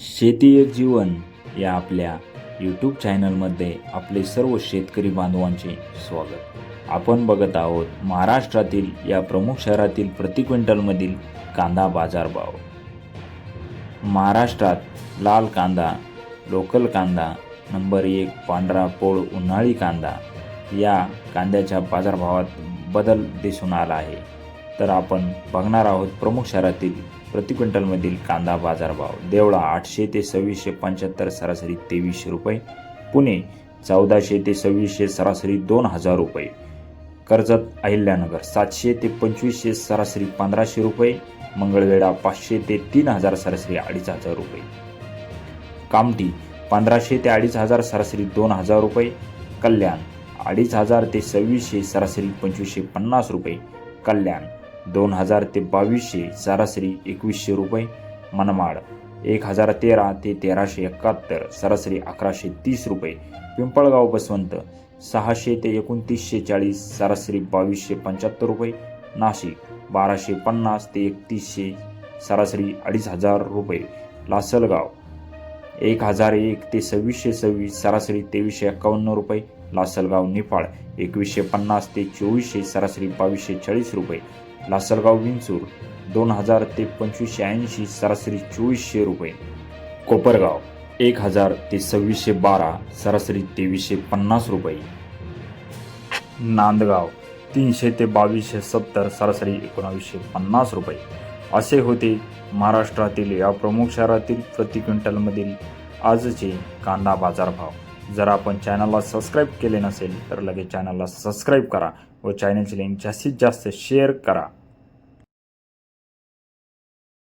शेती एक जीवन या आपल्या यूट्यूब चॅनलमध्ये आपले सर्व शेतकरी बांधवांचे स्वागत. आपण बघत आहोत महाराष्ट्रातील या प्रमुख शहरातील प्रति क्विंटलमधील कांदा बाजारभाव महाराष्ट्रात लाल कांदा लोकल कांदा नंबर एक पांढरा पोळ उन्हाळी कांदा या कांद्याच्या बाजारभावात बदल दिसून आला आहे. तर आपण बघणार आहोत प्रमुख शहरातील प्रति क्विंटलमधील कांदा बाजारभाव. देवळा आठशे ते सव्वीसशे पंच्याहत्तर सरासरी तेवीसशे रुपये. पुणे चौदाशे ते सव्वीसशे सरासरी दोन हजार रुपये. कर्जत अहिल्यानगर सातशे ते पंचवीसशे सरासरी पंधराशे रुपये. मंगळवेढा पाचशे ते तीन हजार सरासरी अडीच हजार रुपये. कामठी पंधराशे ते अडीच हजार सरासरी दोन हजार रुपये. कल्याण अडीच हजार ते सव्वीसशे सरासरी पंचवीसशे पन्नास रुपये. कल्याण दोन हजार ते बावीसशे सरासरी एकवीसशे रुपये मनमाड एक हजार तेरा ते तेराशे एकाहत्तर सरासरी अकराशे तीस रुपये. पिंपळगाव बसवंत सहाशे ते एकोणतीसशे चाळीस सरासरी बावीसशे पंच्याहत्तर रुपये. नाशिक बाराशे पन्नास ते एकतीसशे सरासरी अडीच हजार रुपये. लासलगाव एक हजार एक ते सव्वीसशे सव्वीस सरासरी तेवीसशे एकावन्न रुपये. लासलगाव निफाड एकवीसशे पन्नास ते चोवीसशे सरासरी बावीसशे चाळीस रुपये. लासलगाव विंचूर दोन हजार ते पंचवीसशे ऐंशी सरासरी चोवीसशे रुपये. कोपरगाव एक हजार ते सव्वीसशे बारा सरासरी तेवीसशे पन्नास रुपये. नांदगाव तीनशे ते बावीसशे सत्तर सरासरी एकोणावीसशे पन्नास रुपये. असे होते महाराष्ट्रातील या प्रमुख शहरातील प्रति क्विंटलमधील आजचे कांदा बाजारभाव. जर आपण चॅनलला सबस्क्राईब केले नसेल तर लगेच चॅनलला सबस्क्राईब करा व चॅनलची लिंक जास्तीत जास्त शेअर करा.